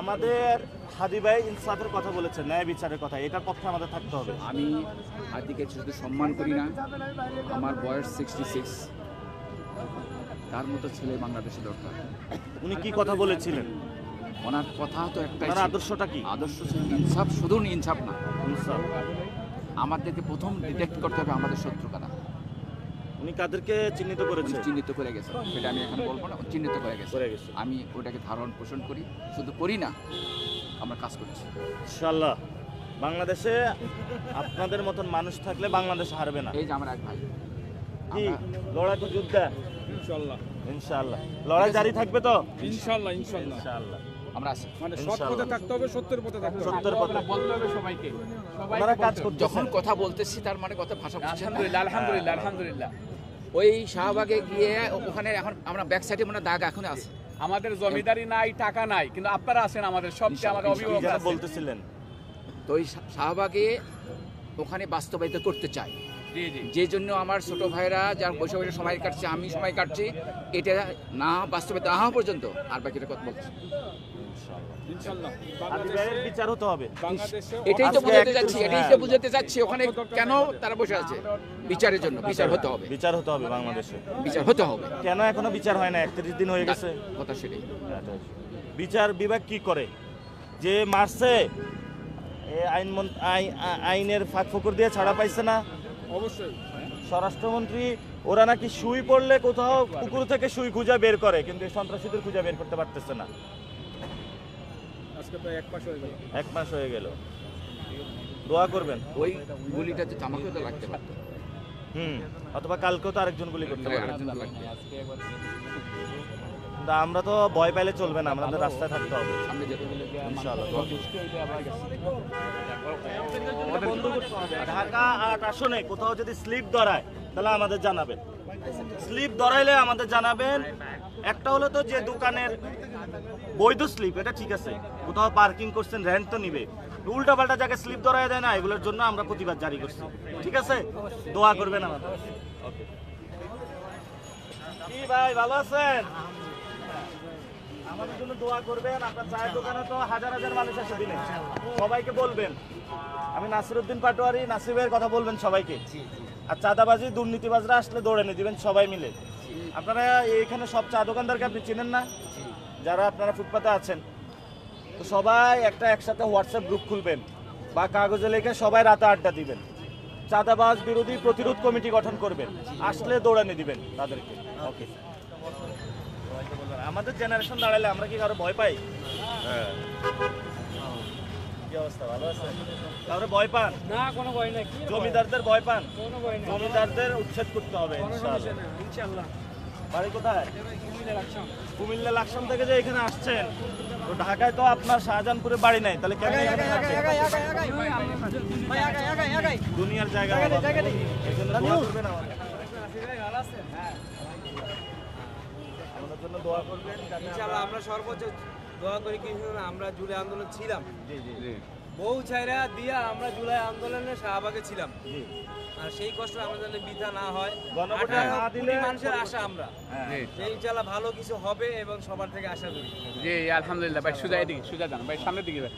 আমাদের হাদি ভাই ইনসাফের কথা বলেছে ন্যায় বিচারের কথা এটার পক্ষে আমাদের থাকতে হবে। আমি হাদিকে শুধু সম্মান করি না আমার বয়স সিক্সটি সিক্স তার মতো ছেলে বাংলাদেশে দরকার। উনি কি কথা বলেছিলেন? ওনার কথা তো একটাই ছিল। আদর্শটা কি? আদর্শ ছিল ইনসাফ শুধু ইনসাফ না। ইনসাফ। আমাদেরকে প্রথম ডিটেক্ট করতে হবে আমাদের শত্রু কারা। উনি কাদেরকে চিহ্নিত করেছে? চিহ্নিত করে গেছে। সেটা আমি এখন বলব না চিহ্নিত করে গেছে। করে গেছে। আমি ওটাকে ধারণ পোষণ করি শুধু করি না আমরা কাজ করছি। ইনশাল্লাহ বাংলাদেশে আপনাদের মতন মানুষ থাকলে বাংলাদেশ হারবে না। এই যে আমার এক ভাই। কি? তো যুদ্ধ? ইনশাল্লাহ ইনশাআল্লাহ। লড়াই জারি থাকবে তো? ইনশাল্লাহ ইনশাল্লাহ ইনশাআল্লাহ। আমরা আছি। মানে সৎ পথে থাকতে হবে সত্যের পথে থাকতে হবে। সত্যের পথে বলতে হবে সবাইকে। ওনারা কাজ যখন কথা বলতেছি তার মানে কথা ভাষা আলহামদুলিল্লাহ আলহামদুলিল্লাহ আলহামদুলিল্লাহ। ওই শাহবাগে গিয়ে ওখানে এখন আমরা ব্যাক সাইডে মানে দাগ এখন আছে। আমাদের জমিদারি নাই টাকা নাই কিন্তু আপনারা আছেন আমাদের সবচেয়ে আমাদের অভিভাবক বলতেছিলেন। তো ওই শাহবাগে ওখানে বাস্তবায়িত করতে চাই। জি জি। যে জন্য আমার ছোট ভাইরা যার বসে বসে সময় কাটছে আমি সময় কাটছি এটা না বাস্তবায়িত না হওয়া পর্যন্ত আর বাকিটা কথা বলছি। বিচার হতে হবে। এটাই তো আজকে যাচ্ছি এটাই তো হ্যাঁ। বুঝাতে ওখানে কেন তারা বসে আছে? বিচারের জন্য বিচার হতে হবে। বিচার হতে হবে বাংলাদেশে। বিচার হতে হবে। কেন এখনও বিচার হয় না একত্রিশ দিন হয়ে গেছে। কথা সেটাই। বিচার বিভাগ কি করে? যে মারছে আইন আইনের ফাঁক ফকর দিয়ে ছাড়া পাইছে না। অবশ্যই। স্বরাষ্ট্রমন্ত্রী ওরা নাকি সুই পড়লে কোথাও পুকুর থেকে সুই খুঁজা বের করে কিন্তু সন্ত্রাসীদের খুঁজা বের করতে পারতেছে না। আজকে প্রায় এক মাস হয়ে গেল। এক মাস হয়ে গেল। দোয়া করবেন। ওই গুলিটা তো আমাকেও তো লাগতে পারতো। হুম অথবা কালকেও তো আরেকজন গুলি করতে পারে আরেকজন কিন্তু আমরা তো ভয় পাইলে চলবে না আমাদের রাস্তায় থাকতে হবে। সামনে যেতে হবে। ইনশাআল্লাহ। দোয়া করুন। বন্ধ করতে হবে। ঢাকা আট আসনে কোথাও যদি স্লিপ ধরায় তাহলে আমাদের জানাবেন। স্লিপ ধরাইলে আমাদের জানাবেন। একটা হলো তো যে দোকানের বৈধ স্লিপ এটা ঠিক আছে। কোথাও পার্কিং করছেন র্যান্ট তো নিবে। উল্টা পাল্টা জায়গায় স্লিপ ধরায় দেয় না, এগুলোর জন্য আমরা প্রতিবাদ জারি করছি। ঠিক আছে? দোয়া করবেন আমাদের। কি ভাই, ভালো আছেন? আমাদের জন্য দোয়া করবেন। আপনার চায়ের দোকানে তো হাজার হাজার মানুষ আসে দিনে। সবাইকে বলবেন। আমি নাসিরউদ্দিন পাটোয়ারি, নাসিবের কথা বলবেন সবাইকে। আর চাঁদাবাজি, দুর্নীতিবাজরা আসলে দৌড়ে নিয়ে দিবেন সবাই মিলে। আপনারা এইখানে সব চা দোকানদারকে আপনি চেনেন না? যারা আপনারা ফুটপাতে আছেন তো সবাই একটা একসাথে হোয়াটসঅ্যাপ গ্রুপ খুলবেন বা কাগজে লিখে সবাই রাতে আড্ডা দিবেন। চাঁদাবাজ বিরোধী প্রতিরোধ কমিটি গঠন করবেন। আসলে দৌড়ানি দিবেন তাদেরকে। ওকে আমাদের জেনারেশন দাঁড়ালে আমরা কি কারও ভয় পাই? কি অবস্থা? ভালো আছে কারও ভয় পান? না কোনো ভয় নাই। জমিদারদের ভয় পান? কোনো ভয় নাই। জমিদারদের উচ্ছেদ করতে হবে ইনশাআল্লাহ। বাড়ি কোথায়? কুমিল্লা লাকসাম থেকে যে এখানে আসছেন তো ঢাকায় তো আপনার শাহজাহানপুরে বাড়ি নাই তাহলে কেন দুনিয়ার জায়গা আমাদের। জন্য দোয়া করবেন আমরা সর্বোচ্চ দোয়া করি কি শুনুন, আমরা জুলাই আন্দোলন ছিলাম। জি জি। বউ ছাইরা দিয়া আমরা জুলাই আন্দোলনে শাহবাগে ছিলাম। আর সেই কষ্ট আমরা যেন বৃথা না হয়। না দিলে মানুষের আশা আমরা। হ্যাঁ। যে ইনশাআল্লাহ ভালো কিছু হবে এবং সবার থেকে আশা করি। জি আলহামদুলিল্লাহ। ভাই সুজা এদিকে সুজা যান। ভাই সামনের দিকে ভাই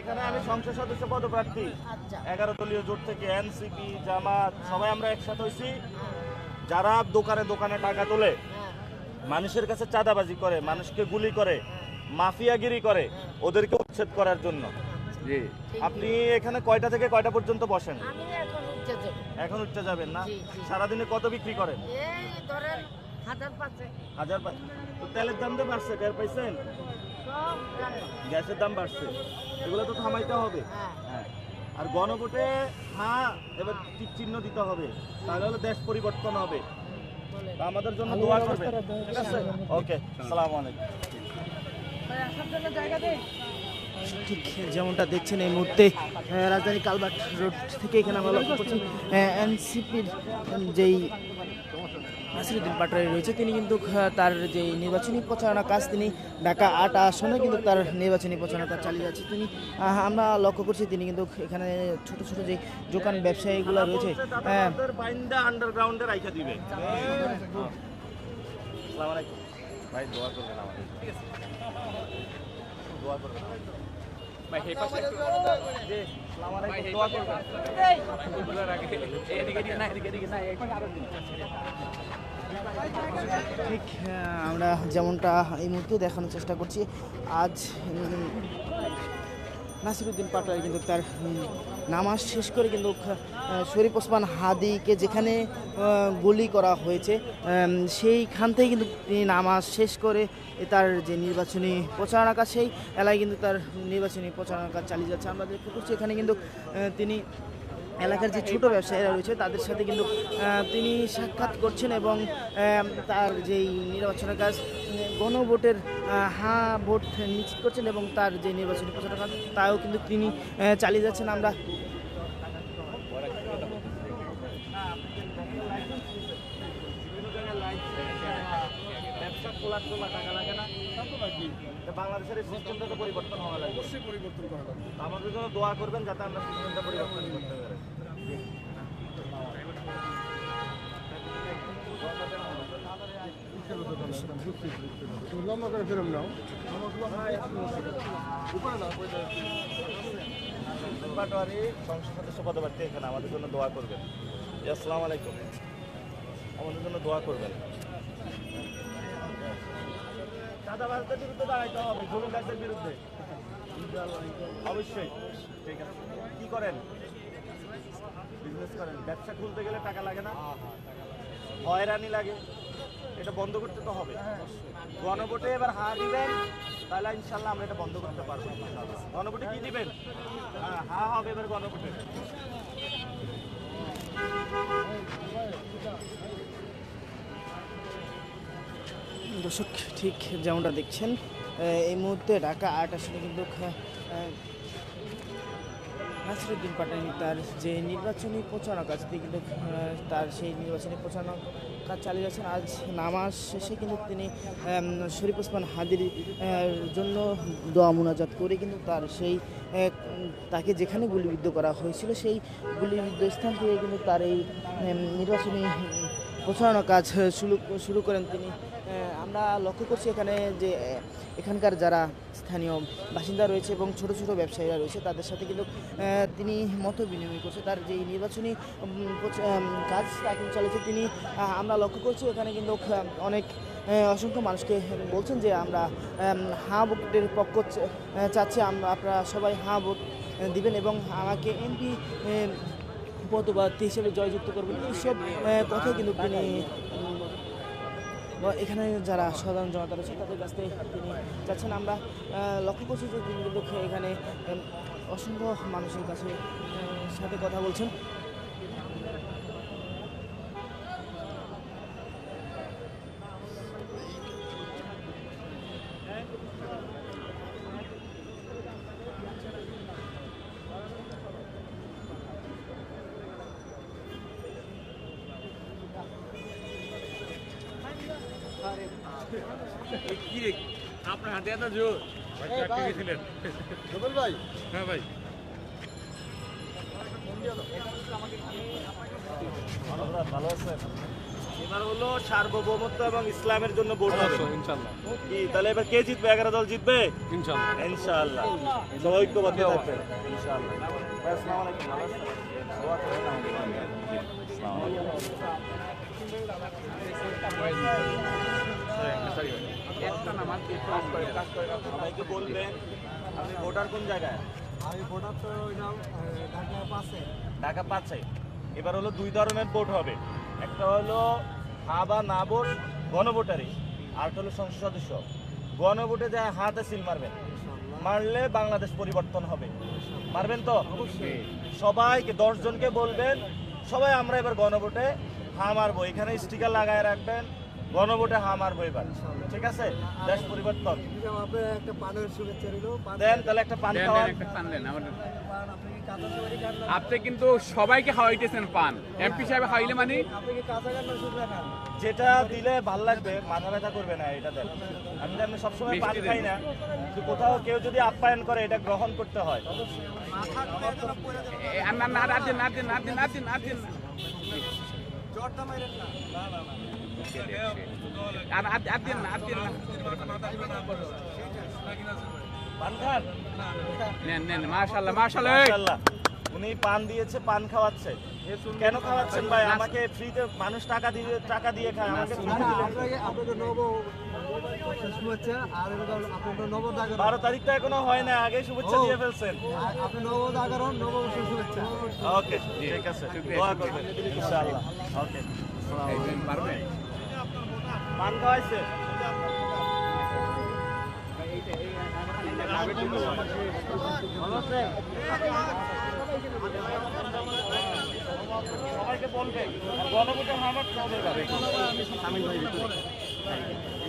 এখানে আমি সংসদ সদস্য পদপ্রার্থী। এগারো দলীয় জোট থেকে এনসিপি জামাত সবাই আমরা একসাথে হয়েছি যারা দোকানে দোকানে টাকা তোলে মানুষের কাছে চাঁদাবাজি করে মানুষকে গুলি করে মাফিয়াগিরি করে ওদেরকে উচ্ছেদ করার জন্য। জি। আপনি এখানে কয়টা থেকে কয়টা পর্যন্ত বসেন? আমি এখন উঠতে যাব এখন উঠতে যাবেন না? জি, জি। সারাদিনে কত বিক্রি করেন? এই ধরেন হাজার পাঁচে হাজার পাঁচ তো তেলের দাম তো বাড়ছে টের পাইছেন? সব জানো গ্যাসের দাম বাড়ছে। এগুলো তো থামাইতে হবে। হ্যাঁ। হ্যাঁ। আর গণভোটে হ্যাঁ এবার টিক চিহ্ন দিতে হবে। তাহলে হলো দেশ পরিবর্তন হবে। বলে তা আমাদের জন্য দোয়া করবেন। ঠিক আছে? ওকে আসসালামু আলাইকুম। ঠিক যেমনটা দেখছেন এই মুহূর্তে রাজধানী কালবাট রোড থেকে এখানে আমরা লক্ষ্য করছি এনসিপির যেই নাসিরুদ্দিন পাটোয়ারি রয়েছে তিনি কিন্তু তার যে নির্বাচনী প্রচারণা কাজ তিনি ঢাকা আট আসনে কিন্তু তার নির্বাচনী প্রচারণাটা চালিয়ে যাচ্ছে। তিনি আমরা লক্ষ্য করছি তিনি কিন্তু এখানে ছোট ছোট যে দোকান ব্যবসায়ীগুলো রয়েছে হ্যাঁ আন্ডারগ্রাউন্ডে রাইখা দিবে। ভাই দোয়া করবেন আমাদের। ঠিক আছে। দোয়া করবেন। ভাই এই পাশে একটু জি আসসালামু আলাইকুম দোয়া করবেন। ফুলগুলোর আগে এদিকে এদিকে না এদিকে এদিকে না এই আরও দিন। ঠিক আমরা যেমনটা এই মুহূর্তে দেখানোর চেষ্টা করছি আজ নাসিরুদ্দিন পাটোয়ারি কিন্তু তার নামাজ শেষ করে কিন্তু শরীফ ওসমান হাদিকে যেখানে গুলি করা হয়েছে সেইখান থেকে কিন্তু তিনি নামাজ শেষ করে তার যে নির্বাচনী প্রচারণা কাজ সেই এলাকায় কিন্তু তার নির্বাচনী প্রচারণা কাজ চালিয়ে যাচ্ছে। আমরা দেখতে পাচ্ছি এখানে কিন্তু তিনি এলাকার যে ছোট ব্যবসায়ীরা রয়েছে, তাদের সাথে কিন্তু তিনি সাক্ষাৎ করছেন এবং তার যেই নির্বাচনের কাজ গণভোটের হ্যাঁ ভোট নিশ্চিত করছেন এবং তার যে নির্বাচনী প্রচারের কাজ তাও কিন্তু তিনি চালিয়ে যাচ্ছেন। আমরা ব্যবসা খোলার জন্য টাকা লাগে না। তা বাংলাদেশের এই সিস্টেমটা তো পরিবর্তন হওয়া লাগবে। অবশ্যই পরিবর্তন করা লাগবে। আমাদের জন্য দোয়া করবেন যাতে আমরা সিস্টেমটা পরিবর্তন করতে পারি। পাটোয়ারি সংসদ সদস্য পদপ্রার্থী এখানে আমাদের জন্য দোয়া করবেন। আসসালামু আলাইকুম। আমাদের জন্য দোয়া করবেন। চাঁদাবাজদের বিরুদ্ধে দাঁড়াইতে হবে জমিদারদের বিরুদ্ধে। অবশ্যই। ঠিক আছে। কি করেন? বিজনেস করেন। ব্যবসা খুলতে গেলে টাকা লাগে না? হয়রানি লাগে। এটা বন্ধ করতে তো হবে। গণভোটে এবার হা দিবেন, তাহলে ইনশাল্লাহ আমরা এটা বন্ধ করতে পারব। গণভোটে কি দিবেন? হ্যাঁ হা হবে এবার গণভোটে। দর্শক, ঠিক যেমনটা দেখছেন এই মুহূর্তে ঢাকা আট আসনে কিন্তু নাসিরুদ্দিন পাটানি তার যে নির্বাচনী প্রচারণা কাজ তিনি কিন্তু তার সেই নির্বাচনী প্রচারণা কাজ চালিয়ে যাচ্ছেন। আজ নামাজ শেষে কিন্তু তিনি শরীফ ওসমান হাদির জন্য দোয়া মুনাজাত করে কিন্তু তার সেই তাকে যেখানে গুলিবিদ্ধ করা হয়েছিল, সেই গুলিবিদ্ধ স্থান থেকে কিন্তু তার এই নির্বাচনী প্রচারণা কাজ শুরু শুরু করেন তিনি। আমরা লক্ষ্য করছি এখানে যে এখানকার যারা স্থানীয় বাসিন্দা রয়েছে এবং ছোট ছোট ব্যবসায়ীরা রয়েছে, তাদের সাথে কিন্তু তিনি মত বিনিময় করছে। তার যে নির্বাচনী কাজ তা কিন্তু চালিয়েছে তিনি আমরা লক্ষ্য করছি এখানে কিন্তু অনেক অসংখ্য মানুষকে বলছেন যে, আমরা হাঁ ভোটের পক্ষ চাচ্ছি। আমরা আপনারা সবাই হাঁ ভোট দিবেন এবং আমাকে এমপি পদপ্রার্থী হিসেবে জয়যুক্ত করবেন। এইসব কথা কিন্তু তিনি এখানে যারা সাধারণ জনতা রয়েছে, তাদের কাছ থেকে তিনি যাচ্ছেন। আমরা লক্ষ্য করছি যে তিনি কিন্তু এখানে অসংখ্য মানুষের কাছে সাথে কথা বলছেন। হাতে এত জোর। হ্যাঁ ভাই। ভালো আছেন এবার হলো সার্বভৌমত্ব এবং ইসলামের জন্য ভোট হবে। ইনশাল্লাহ কি তাহলে এবার কে জিতবে? এগারো দল জিতবে? ইনশাল্লাহ ইনশাআল্লাহ। সবাই ঐক্যবদ্ধ থাকবেন ইনশাআল্লাহ। আসসালামু আলাইকুম। ভালো আছেন? আসসালামু আলাইকুম। একটা নামাজ কাজ করে কাজ করে সবাইকে বলবেন আপনি ভোটার কোন জায়গায়? আমি ভোটার তো ঢাকা পাশে। ঢাকা পাঁচে এবার হলো দুই ধরনের ভোট হবে। একটা হলো হা বা না ভোট গণভোটারি। আর একটা হলো সংসদ সদস্য। গণভোটে যায় হাতে সিল মারবেন। মারলে বাংলাদেশ পরিবর্তন হবে। মারবেন তো? সবাইকে দশ জনকে বলবেন সবাই আমরা এবার গণভোটে হা মারবো। এখানে স্টিকার লাগায় রাখবেন। গণভোটে হা মারবো এবার ঠিক আছে দেশ পরিবর্তন দেন তাহলে একটা পান আপনি না কিন্তু সবাইকে খাওয়াইতেছেন পান এমপি সাহেব খাওয়াইলে মানে না যেটা দিলে ভালো লাগবে মাথা ব্যথা করবে না এটা দেন আমি যেমন সবসময় পান। খাই না কোথাও কেউ যদি আপ্যায়ন করে এটা গ্রহণ করতে হয় এ, আর না না না দিন আর আর আর আর দিন না আর দিন না নেন নেন মাশাআল্লাহ মাশাআল্লাহ এই। মাশাআল্লাহ। উনি পান দিয়েছে পান খাওয়াচ্ছে কেন খাওয়াচ্ছেন ভাই আমাকে ফ্রিতে মানুষ টাকা দিয়ে টাকা দিয়ে খায় আমাকে শুভেচ্ছা আর আপনাদের নবজাগরণ। বারো তারিখ তো এখনও হয় না আগে শুভেচ্ছা দিয়ে ফেলছেন। আপনি নবজাগরণ নববর্ষের শুভেচ্ছা। ওকে ঠিক আছে দোয়া করবেন ইনশাআল্লাহ। ওকে পারবেন পান খাওয়াইছে? সবাইকে বলবেন আর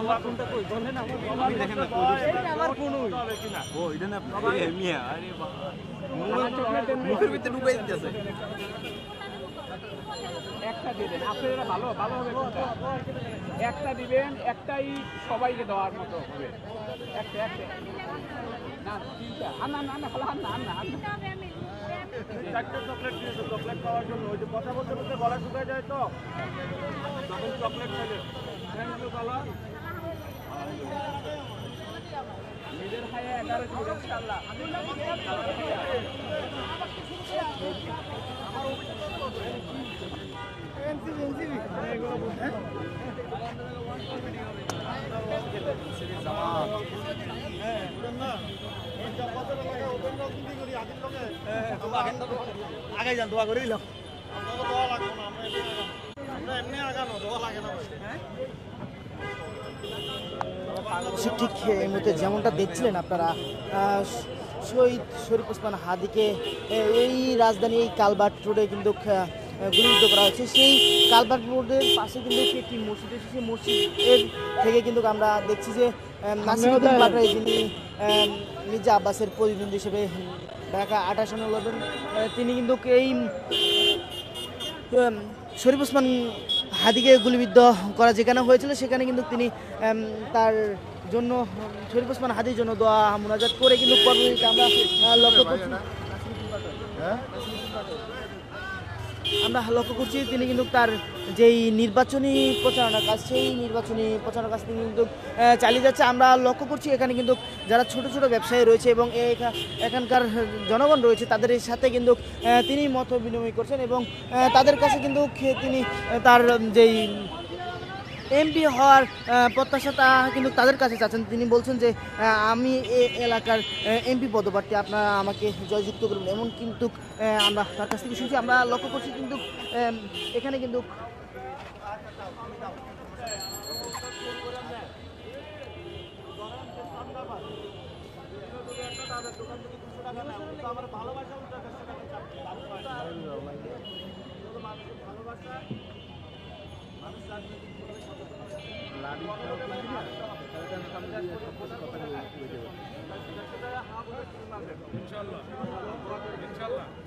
আমার কোন আমার কোন ও এটা না মিয়া আরে বাবা। মুখের ভিতরে ঢুকাই দিতেছে। একটা দিয়ে দেন আপনার ভালো ভালো হবে একটা দিবেন একটাই সবাইকে দেওয়ার মতো হবে। একটা একটা। না তিনটা। আর না না না খালা আর না না চারটে চকলেট দিয়েছে। চকলেট খাওয়ার জন্য। ওই যে কথা বলতে বলতে গলা শুকায় যায় তো। তখন চকলেট খাইলে। থ্যাংক ইউ কালা নিজের খায় এগারো দিন ইনশাআল্লাহ। আগে যান দোয়া করে দিলাম আমরা এমনি আগানো দোয়া লাগে না ঠিক এই মুহূর্তে যেমনটা দেখছিলেন আপনারা শহীদ শরীফ ওসমান হাদিকে এই রাজধানী এই কালবাট রোডে কিন্তু গুলিবিদ্ধ করা হয়েছে। সেই কালবাট রোডের পাশে কিন্তু একটি মসজিদ রয়েছে। সেই মসজিদের থেকে কিন্তু আমরা দেখছি যে আহ, নাসিরুদ্দিন পাটোয়ারি যিনি মির্জা আব্বাসের প্রতিনিধি হিসেবে ঢাকা আঠাশন লবেন তিনি কিন্তু এই শরীফ ওসমান হাদিকে গুলিবিদ্ধ করা যেখানে হয়েছিল, সেখানে কিন্তু তিনি তার জন্য, শরীফ ওসমান হাদির জন্য দোয়া মোনাজাত করে কিন্তু আমরা লক্ষ্য করছি। আমরা লক্ষ্য করছি তিনি কিন্তু তার যেই নির্বাচনী প্রচারণা কাজ, সেই নির্বাচনী প্রচারণা কাজ তিনি কিন্তু চালিয়ে যাচ্ছে। আমরা লক্ষ্য করছি এখানে কিন্তু যারা ছোট ছোট ব্যবসায়ী রয়েছে এবং এখা- এখানকার জনগণ রয়েছে, তাদের সাথে কিন্তু তিনি মত বিনিময় করছেন এবং তাদের কাছে কিন্তু তিনি তার যেই এমপি হওয়ার প্রত্যাশা প্রত্যাশাটা কিন্তু তাদের কাছে চাচ্ছেন তিনি বলছেন যে আমি এ এলাকার এমপি পদপ্রার্থী, আপনারা আমাকে জয়যুক্ত করবেন এমন কিন্তু আমরা তার কাছ থেকে শুনছি, আমরা লক্ষ্য করছি কিন্তু এখানে কিন্তু ভালোবাসা উল্টা ভালোবাসা